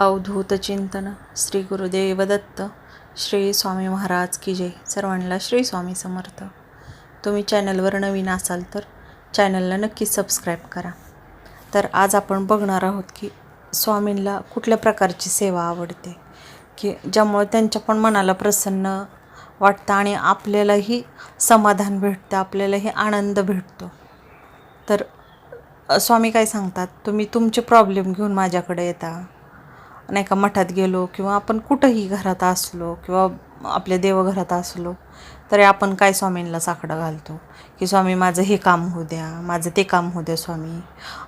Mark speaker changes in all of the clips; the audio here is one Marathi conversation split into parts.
Speaker 1: अवधूत चिंतन. श्री गुरुदेव दत्त श्री स्वामी महाराज की जय. सर्वांना श्री स्वामी समर्थ. तुम्ही चॅनलवर नवीन असाल तर चॅनलला नक्की सबस्क्राईब करा. तर आज आपण बघणार आहोत की स्वामींना कुठल्या प्रकारची सेवा आवडते की ज्यामुळे त्यांच्या पण मनाला प्रसन्न वाटतं आणि आपल्यालाही समाधान भेटतं आपल्यालाही आनंद भेटतो. तर स्वामी काय सांगतात? तुम्ही तुमचे प्रॉब्लेम घेऊन माझ्याकडे येता. नाही का मठात गेलो किंवा आपण कुठंही घरात असलो किंवा आपल्या देवघरात असलो तरी आपण काय स्वामींना साकडं घालतो? की स्वामी माझं हे काम होऊ द्या माझं ते काम होऊ द्या स्वामी.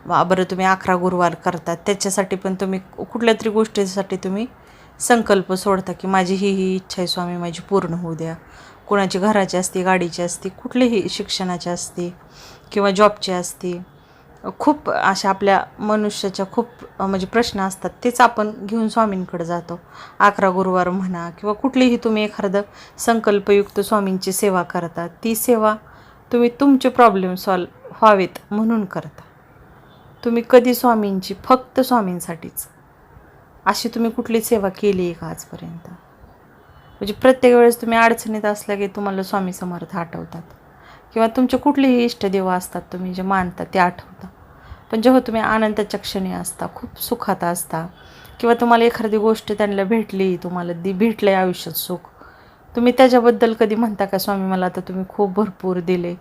Speaker 1: बरं तुम्ही अकरा गुरुवार करतात त्याच्यासाठी पण तुम्ही कुठल्या तरी गोष्टीसाठी तुम्ही संकल्प सोडता की माझी ही ही इच्छा आहे स्वामी माझी पूर्ण होऊ द्या. कोणाची घराची असते गाडीची असते कुठलीही शिक्षणाची असते किंवा जॉबची असते खूप अशा आपल्या मनुष्याच्या खूप म्हणजे प्रश्न असतात. तेच आपण घेऊन स्वामींकडे जातो. अकरा गुरुवार म्हणा किंवा कुठलीही तुम्ही एखादं संकल्पयुक्त स्वामींची सेवा करता ती सेवा तुम्ही तुमचे प्रॉब्लेम सॉल्व व्हावेत म्हणून करता. तुम्ही कधी स्वामींची फक्त स्वामींसाठीच. अशी तुम्ही कुठली सेवा केली आहे का आजपर्यंत? म्हणजे प्रत्येक वेळेस तुम्ही अडचणीत असल्या की तुम्हाला स्वामी समर्थ आठवतात. किंवा तुमचे कुठलेही इष्टदेव असतात तुम्ही जे मानता ते आठवता. पण जेव्हा तुम्ही आनंदाच्या क्षणी असता खूप सुखात असता किंवा तुम्हाला एखादी गोष्ट त्यांना भेटली तुम्हाला दी भेटलं आहे आयुष्यात सुख तुम्ही त्याच्याबद्दल कधी म्हणता का स्वामी मला आता तुम्ही खूप भरपूर दिले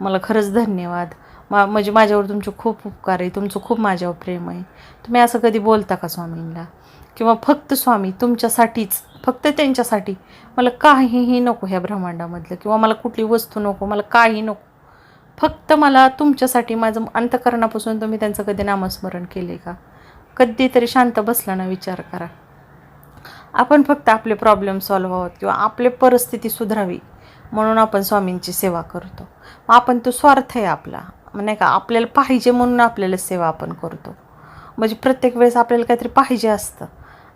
Speaker 1: मला खरंच धन्यवाद मा म्हणजे माझ्यावर तुमचे खूप उपकार आहे तुमचं खूप माझ्यावर प्रेम आहे. तुम्ही असं कधी बोलता का स्वामींना? किंवा फक्त स्वामी तुमच्यासाठीच फक्त त्यांच्यासाठी? मला काहीही नको ह्या ब्रह्मांडामधलं किंवा मला कुठली वस्तू नको मला काही नको. फक्त मला तुमच्यासाठी माझं अंतकरणापासून तुम्ही त्यांचं कधी नामस्मरण केले का? कधीतरी शांत बसला ना विचार करा. आपण फक्त आपले प्रॉब्लेम सॉल्व्ह व्हावत किंवा आपली परिस्थिती सुधारावी म्हणून आपण स्वामींची सेवा करतो. मग आपण तो स्वार्थ आहे आपला. नाही का आपल्याला पाहिजे म्हणून आपल्याला सेवा आपण करतो. म्हणजे प्रत्येक वेळेस आपल्याला काहीतरी पाहिजे असतं.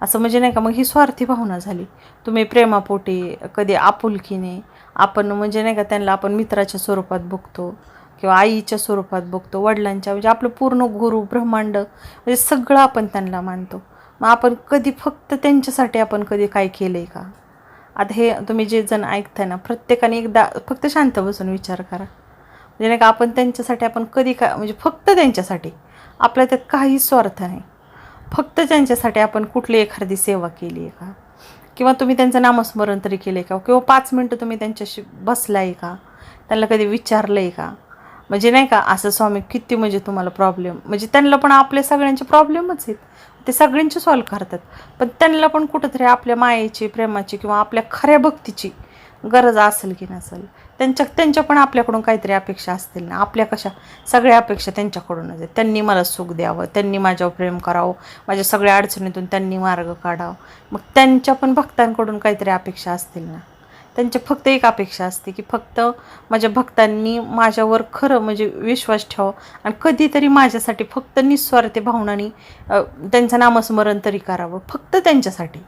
Speaker 1: असं म्हणजे नाही का मग ही स्वार्थी भावना झाली. तुम्ही प्रेमापोटी कधी आपुलकीने आपण म्हणजे नाही का त्यांना आपण मित्राच्या स्वरूपात बघतो किंवा आईच्या स्वरूपात बघतो वडिलांच्या म्हणजे आपलं पूर्ण गुरु ब्रह्मांड म्हणजे सगळं आपण त्यांना मानतो. मग आपण कधी फक्त त्यांच्यासाठी आपण कधी काय केलं आहे का? आता हे तुम्ही जे जण ऐकताय ना प्रत्येकाने एकदा फक्त शांत बसून विचार करा. म्हणजे नाही का आपण त्यांच्यासाठी आपण कधी काय म्हणजे फक्त त्यांच्यासाठी आपल्या त्यात काही स्वार्थ नाही. फक्त त्यांच्यासाठी आपण कुठली एखादी सेवा केली आहे का? किंवा तुम्ही त्यांचं नामस्मरण तरी केलं आहे का? किंवा पाच मिनटं तुम्ही त्यांच्याशी बसला आहे का? त्यांना कधी विचारलं आहे का? म्हणजे नाही का असं स्वामी किती म्हणजे तुम्हाला प्रॉब्लेम म्हणजे त्यांना पण आपल्या सगळ्यांचे प्रॉब्लेमच आहेत. ते सगळ्यांचे सॉल्व करतात. पण त्यांना पण कुठंतरी आपल्या मायेची प्रेमाची किंवा आपल्या खऱ्या भक्तीची गरज असेल की नसेल. त्यांच्या त्यांच्या पण आपल्याकडून काहीतरी अपेक्षा असतील ना. आपल्या कशा सगळ्या अपेक्षा त्यांच्याकडूनच आहेत. त्यांनी मला सुख द्यावं त्यांनी माझ्यावर प्रेम करावं माझ्या सगळ्या अडचणीतून त्यांनी मार्ग काढावं. मग त्यांच्या पण भक्तांकडून काहीतरी अपेक्षा असतील ना. त्यांच्या फक्त एक अपेक्षा असते की फक्त माझ्या भक्तांनी माझ्यावर खरं म्हणजे विश्वास ठेवा आणि कधीतरी माझ्यासाठी फक्त निस्वार्थी भावनाने त्यांचं नामस्मरण तरी करावं. फक्त त्यांच्यासाठी.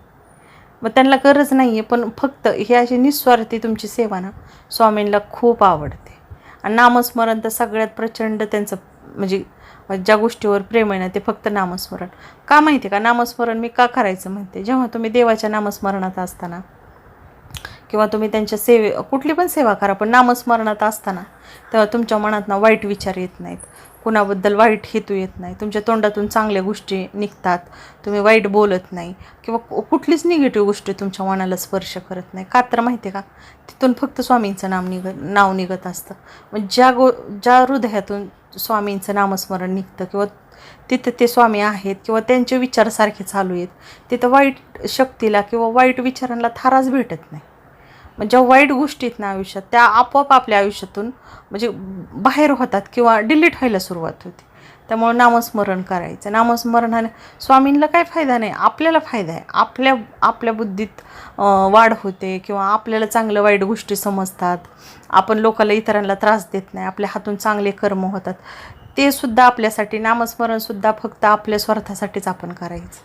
Speaker 1: मग त्यांना गरज नाही आहे पण फक्त ही अशी निस्वार्थी तुमची सेवा ना स्वामींना खूप आवडते. आणि नामस्मरण तर सगळ्यात प्रचंड त्यांचं म्हणजे ज्या गोष्टीवर प्रेम आहे ना ते फक्त नामस्मरण. का माहिती आहे का? नामस्मरण मी का करायचं म्हणते? जेव्हा तुम्ही देवाच्या नामस्मरणात असताना किंवा तुम्ही त्यांच्या सेवे कुठली पण सेवा करा पण नामस्मरणात असताना तेव्हा तुमच्या मनात ना वाईट विचार येत नाहीत. कुणाबद्दल वाईट हेतू येत नाही. तुमच्या तोंडातून चांगल्या गोष्टी निघतात. तुम्ही वाईट बोलत नाही. किंवा कु- कुठलीच निगेटिव्ह गोष्टी तुमच्या मनाला स्पर्श करत नाही. का तर माहिती आहे का? तिथून फक्त स्वामींचं नाम निघ नाव निघत असतं. मग ज्या गो ज्या हृदयातून स्वामींचं नामस्मरण निघतं किंवा तिथं ते स्वामी आहेत किंवा त्यांचे विचारसारखे चालू आहेत तिथं वाईट शक्तीला किंवा वाईट विचारांना थाराच भेटत नाही. ज्या वाईट गोष्टी आहेत ना आयुष्यात त्या आपोआप आपल्या आयुष्यातून म्हणजे बाहेर होतात किंवा डिलीट व्हायला सुरुवात होते. त्यामुळं नामस्मरण करायचं. नामस्मरण हा स्वामींना काय फायदा नाही आपल्याला फायदा आहे. आपल्या आपल्या बुद्धीत वाढ होते किंवा आपल्याला चांगलं वाईट गोष्टी समजतात. आपण लोकाला इतरांना त्रास देत नाही आपल्या हातून चांगले कर्म होतात. ते सुद्धा आपल्यासाठी नामस्मरणसुद्धा फक्त आपल्या स्वार्थासाठीच आपण करायचं.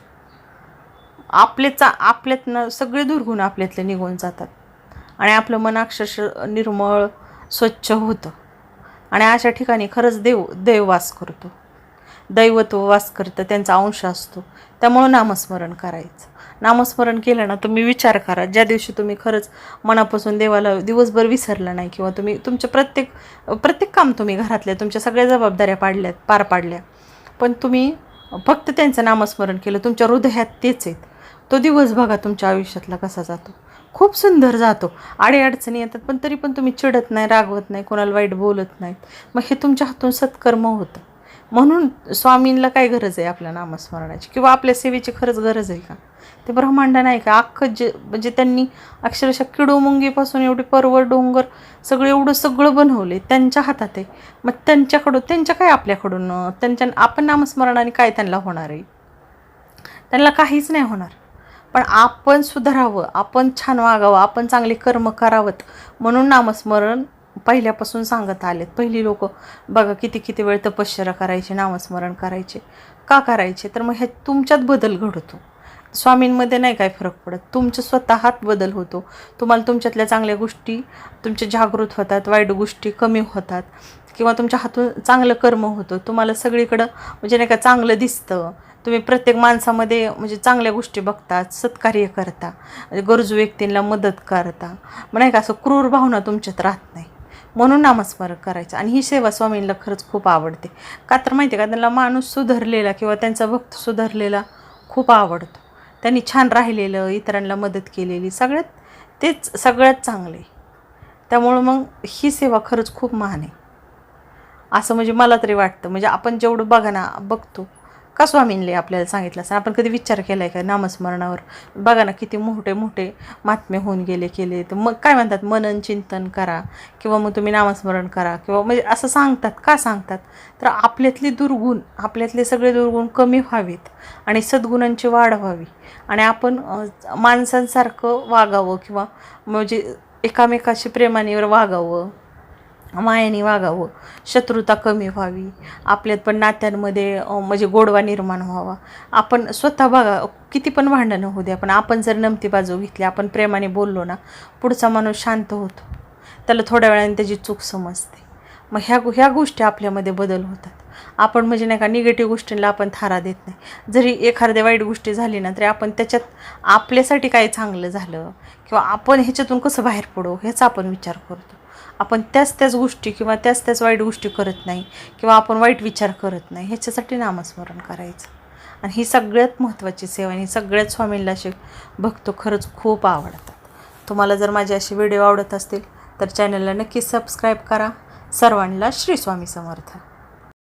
Speaker 1: आपले चा आपल्यातनं सगळे दुर्गुण आपल्यातले निघून जातात. आणि आपलं मन अक्षरशः निर्मळ स्वच्छ होतं. आणि अशा ठिकाणी खरंच देव देव वास करतो. दैवत्व वास करतं त्यांचा अंश असतो. त्यामुळं नामस्मरण करायचं. नामस्मरण केलं ना तुम्ही विचार करा. ज्या दिवशी तुम्ही खरंच मनापासून देवाला दिवसभर विसरलं नाही किंवा तुम्ही तुमचे प्रत्येक प्रत्येक काम तुम्ही घरातल्या तुमच्या सगळ्या जबाबदाऱ्या पाडल्यात पार पाडल्या. पण तुम्ही फक्त त्यांचं नामस्मरण केलं तुमच्या हृदयात तेच आहेत. तो दिवस बघा तुमच्या आयुष्यातला कसा जातो. खूप सुंदर जातो. आडे अडचणी येतात पण तरी पण तुम्ही चिडत नाही रागवत नाही कोणाला वाईट बोलत नाहीत मग हे तुमच्या हातून सत्कर्म होतं. म्हणून स्वामींना काय गरज आहे आपल्या नामस्मरणाची? किंवा आपल्या सेवेची खरंच गरज आहे का? ते ब्रह्मांड नाही का? अख्खं जे म्हणजे त्यांनी अक्षरशः किडोमुंगीपासून एवढे पर्वत डोंगर सगळं एवढं सगळं बनवले त्यांच्या हातात आहे. मग त्यांच्याकडून त्यांच्या काय आपल्याकडून? त्यांच्या आपण नामस्मरणाने काय त्यांना होणार आहे? त्यांना काहीच नाही होणार. पण आपण सुधारावं आपण छान वागावं आपण चांगले कर्म करावत म्हणून नामस्मरण पहिल्यापासून सांगत आलेत. पहिली लोक बघा किती किती वेळ तपश्चर्या करायचे नामस्मरण करायचे. का करायचे? तर मग हे तुमच्यात बदल घडतो. स्वामींमध्ये नाही काय फरक पडत. तुमच्या स्वतःत बदल होतो. तुम्हाला तुमच्यातल्या चांगल्या गोष्टी तुमच्या जागृत होतात वाईट गोष्टी कमी होतात किंवा तुमच्या हातून चांगलं कर्म होतं. तुम्हाला सगळीकडं म्हणजे नाही का चांगलं दिसतं. तुम्ही प्रत्येक माणसामध्ये म्हणजे चांगल्या गोष्टी बघतात सत्कार्य करता म्हणजे गरजू व्यक्तींना मदत करता. मग नाही का असं क्रूर भावना तुमच्यात राहत नाही. म्हणून नामस्मरण करायचं. आणि ही सेवा स्वामींना खरंच खूप आवडते. का तर माहिती आहे का त्यांना माणूस सुधारलेला किंवा त्यांचा भक्त सुधारलेला खूप आवडतो. त्यांनी छान राहिलेलं इतरांना मदत केलेली सगळ्यात तेच सगळ्यात चांगले. त्यामुळं मग ही सेवा खरंच खूप महान आहे. असं म्हणजे मला तरी वाटतं. म्हणजे आपण जेवढं बघा ना बघतो का स्वामींले आपल्याला सांगितलं असं आपण कधी विचार केला आहे का नामस्मरणावर? बघा ना किती मोठे मोठे महात्मे होऊन गेले केले. तर मग काय म्हणतात? मनन चिंतन करा किंवा मग तुम्ही नामस्मरण करा किंवा म्हणजे असं सांगतात. का सांगतात? तर आपल्यातले दुर्गुण आपल्यातले सगळे दुर्गुण कमी व्हावेत आणि सद्गुणांची वाढ व्हावी. आणि आपण माणसांसारखं वागावं किंवा म्हणजे एकामेकाशी प्रेमानेवर वागावं. मायाने वागावं. शत्रुता कमी व्हावी. आपल्यात पण नात्यांमध्ये म्हणजे गोडवा निर्माण व्हावा. आपण स्वतः बघा किती पण भांडणं होऊ द्या पण आपण जर नमती बाजू घेतली आपण प्रेमाने बोललो ना पुढचा माणूस शांत होतो. त्याला थोड्या वेळाने त्याची चूक समजते. मग ह्या ह्या गोष्टी आपल्यामध्ये बदल होतात. आपण म्हणजे नाही का निगेटिव्ह गोष्टींना आपण थारा देत नाही. जरी एखाद्या वाईट गोष्टी झाली ना तरी आपण त्याच्यात आपल्यासाठी काय चांगलं झालं किंवा आपण ह्याच्यातून कसं बाहेर पडू ह्याचा आपण विचार करतो. आपण त्याच त्याच गोष्टी किंवा त्याच त्याच वाईट गोष्टी करत नाही किंवा आपण वाईट विचार करत नाही ह्याच्यासाठी नामस्मरण करायचं. आणि ही सगळ्यात महत्त्वाची सेवा आणि ही सगळ्यात स्वामींना असे भक्त खरंच खूप आवडतात. तुम्हाला जर माझे असे व्हिडिओ आवडत असतील तर चॅनलला नक्की सबस्क्राईब करा. सर्वांना श्री स्वामी समर्थ.